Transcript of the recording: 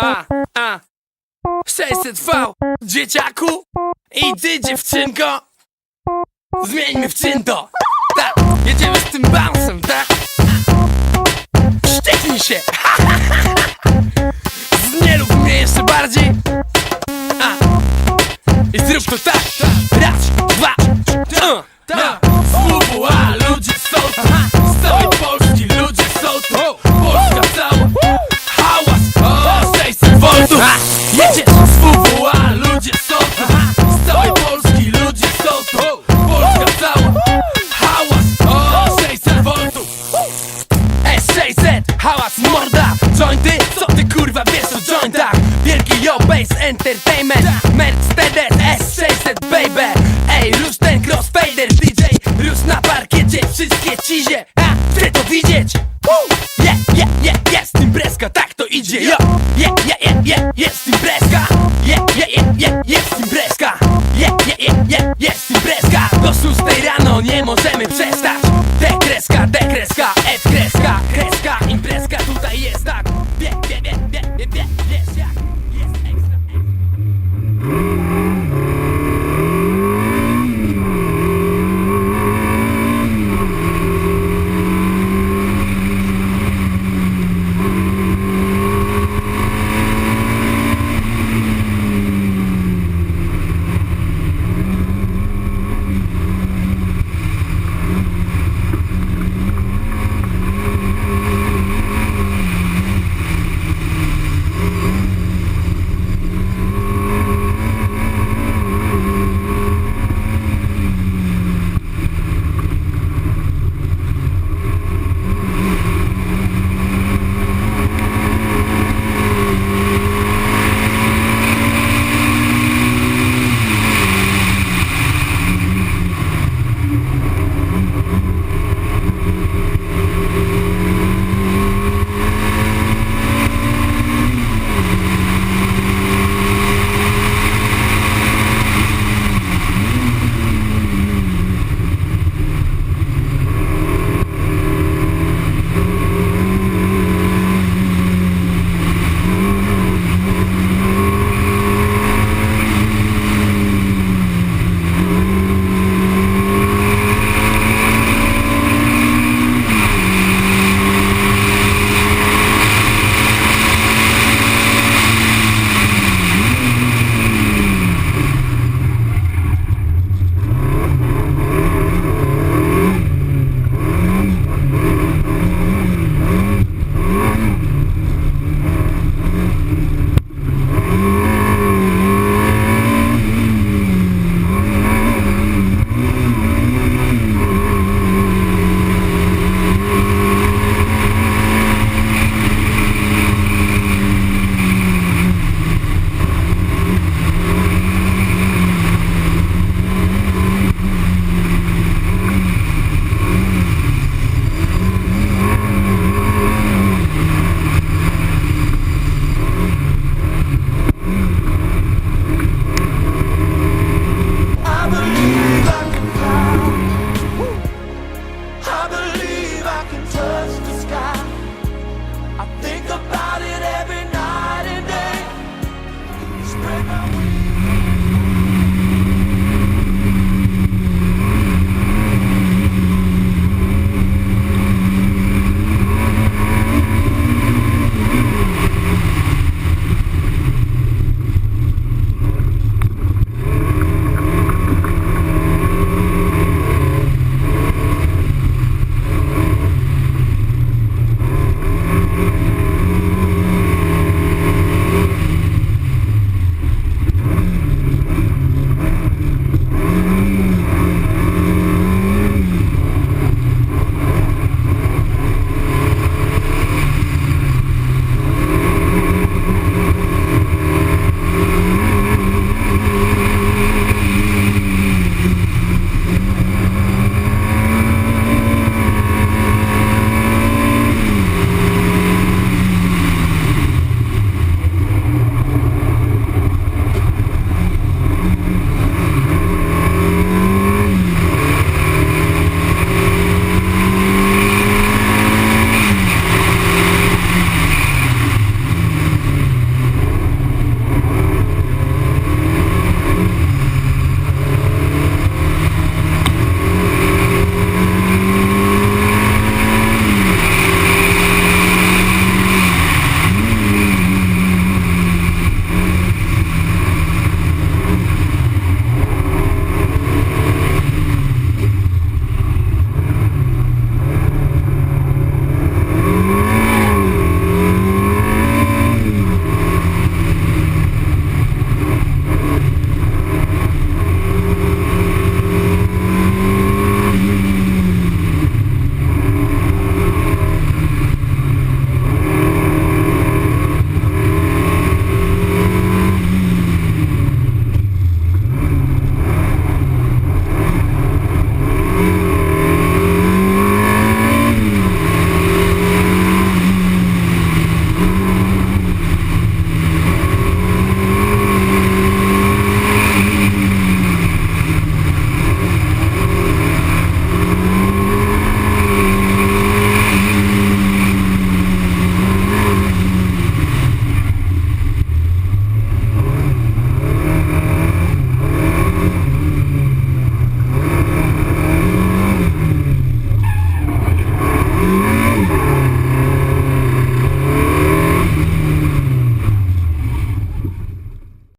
A, a. 600 V, dzieciaku. I ty dziewczynko. Zmieńmy w czynto Tak, jedziemy z tym bouncem, tak? Mercedes S600 baby. Ej, rusz ten crossfader DJ Rusz na parkiecie, wszystkie cizie A, chcę to widzieć! Je, je, je, jest imprezka, tak to idzie. Yo! Je, je, je, je, jest imprezka Je, je, je, je, jest imprezka Je, je, je, je, jest imprezka Do szóstej rano nie możemy przestać. D kreska, D kreska, F kreska